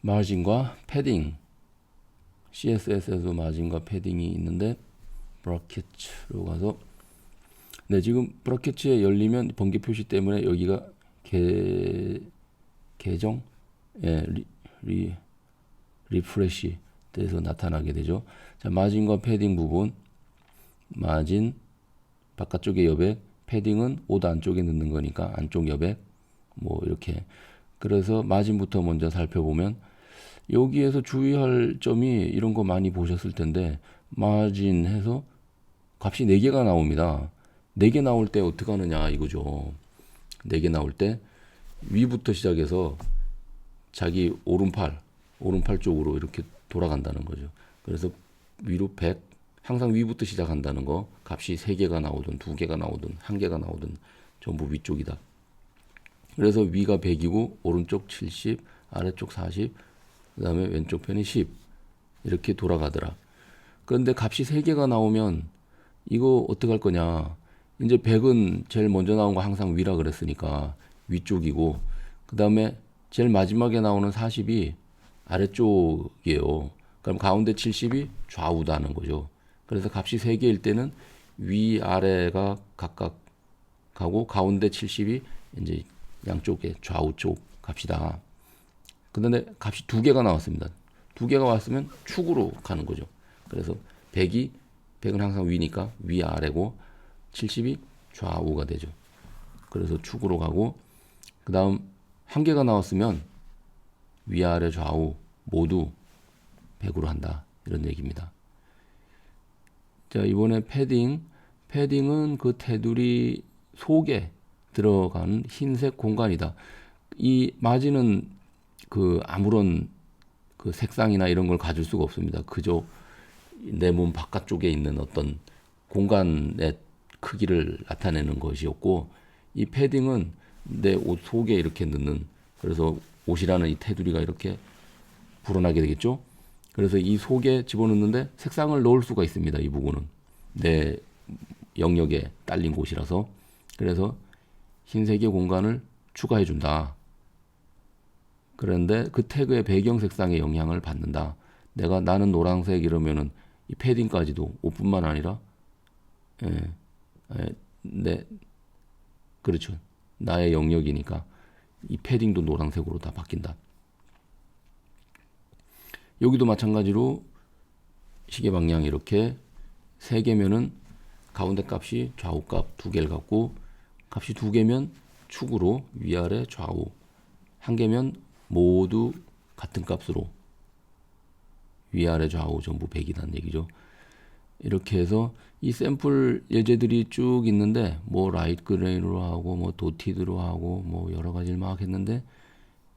마진과 패딩 CSS에서 마진과 패딩이 있는데 브라켓으로 가서 네 지금 브라켓에 열리면 번개 표시 때문에 여기가 개 계정? 예, 리, 리 리프레시 돼서 나타나게 되죠. 자, 마진과 패딩 부분. 마진 바깥쪽에 여백, 패딩은 옷 안쪽에 넣는 거니까 안쪽 여백. 뭐 이렇게 그래서 마진부터 먼저 살펴보면 여기에서 주의할 점이 이런 거 많이 보셨을 텐데 마진 해서 값이 4개가 나옵니다. 4개 나올 때 어떻게 하느냐 이거죠. 4개 나올 때 위부터 시작해서 자기 오른팔, 오른팔 쪽으로 이렇게 돌아간다는 거죠. 그래서 위로 100, 항상 위부터 시작한다는 거, 값이 3개가 나오든 2개가 나오든 1개가 나오든 전부 위쪽이다. 그래서 위가 100이고 오른쪽 70, 아래쪽 40, 그 다음에 왼쪽 편이 10 이렇게 돌아가더라. 그런데 값이 3개가 나오면 이거 어떻게 할 거냐? 이제 100은 제일 먼저 나온 거 항상 위라 그랬으니까 위쪽이고 그 다음에 제일 마지막에 나오는 40이 아래쪽이에요. 그럼 가운데 70이 좌우다는 거죠. 그래서 값이 3개일 때는 위 아래가 각각 가고 가운데 70이 이제 양쪽에 좌우 쪽 값이다. 그런데 값이 두 개가 나왔습니다. 두 개가 왔으면 축으로 가는 거죠. 그래서 100이 100은 항상 위니까 위 아래고 70이 좌우가 되죠. 그래서 축으로 가고 그 다음 한 개가 나왔으면 위아래 좌우 모두 100으로 한다. 이런 얘기입니다. 자, 이번에 패딩. 패딩은 그 테두리 속에 들어간 흰색 공간이다. 이 마진은 그 아무런 그 색상이나 이런 걸 가질 수가 없습니다. 그저 내 몸 바깥쪽에 있는 어떤 공간의 크기를 나타내는 것이었고 이 패딩은 내 옷 속에 이렇게 넣는 그래서 옷이라는 이 테두리가 이렇게 불어나게 되겠죠. 그래서 이 속에 집어넣는데 색상을 넣을 수가 있습니다. 이 부분은 내 영역에 딸린 곳이라서 그래서 흰색의 공간을 추가해 준다. 그런데 그 태그의 배경 색상에 영향을 받는다. 내가 나는 노란색 이러면은 이 패딩까지도 옷뿐만 아니라 예, 예, 내 그렇죠. 나의 영역이니까 이 패딩도 노란색으로 다 바뀐다. 여기도 마찬가지로 시계 방향 이렇게 세 개면은 가운데 값이 좌우 값 두 개를 갖고 값이 두 개면 축으로 위아래 좌우 한 개면 모두 같은 값으로 위아래 좌우 전부 100이라는 얘기죠. 이렇게 해서 이 샘플 예제들이 쭉 있는데 뭐 라이트 그레이로 하고 뭐 도티드로 하고 뭐 여러 가지를 막 했는데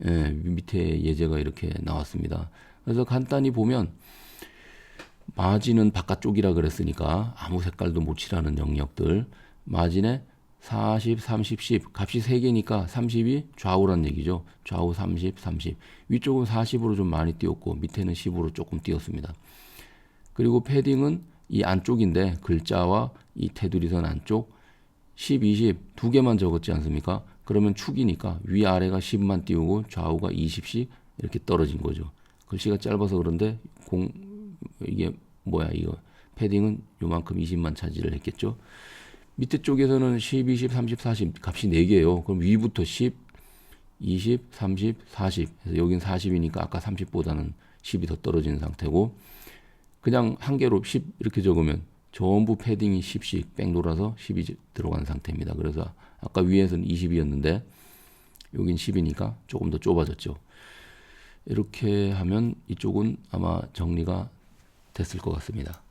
예, 밑에 예제가 이렇게 나왔습니다. 그래서 간단히 보면 마진은 바깥쪽이라 그랬으니까 아무 색깔도 못 칠하는 영역들 마진에 40, 30, 10 값이 3개니까 30이 좌우란 얘기죠. 좌우 30, 30 위쪽은 40으로 좀 많이 띄웠고 밑에는 10으로 조금 띄웠습니다. 그리고 패딩은 이 안쪽인데 글자와 이 테두리선 안쪽 10, 20 두 개만 적었지 않습니까? 그러면 축이니까 위아래가 10만 띄우고 좌우가 20씩 이렇게 떨어진 거죠. 글씨가 짧아서 그런데 공 이게 뭐야 이거 패딩은 요만큼 20만 차지를 했겠죠. 밑에 쪽에서는 10, 20, 30, 40 값이 4개예요. 그럼 위부터 10, 20, 30, 40. 그래서 여긴 40이니까 아까 30보다는 10이 더 떨어진 상태고 그냥 한 개로 10 이렇게 적으면 전부 패딩이 10씩 뺑 돌아서 10이 들어간 상태입니다. 그래서 아까 위에서는 20이었는데 여긴 10이니까 조금 더 좁아졌죠. 이렇게 하면 이쪽은 아마 정리가 됐을 것 같습니다.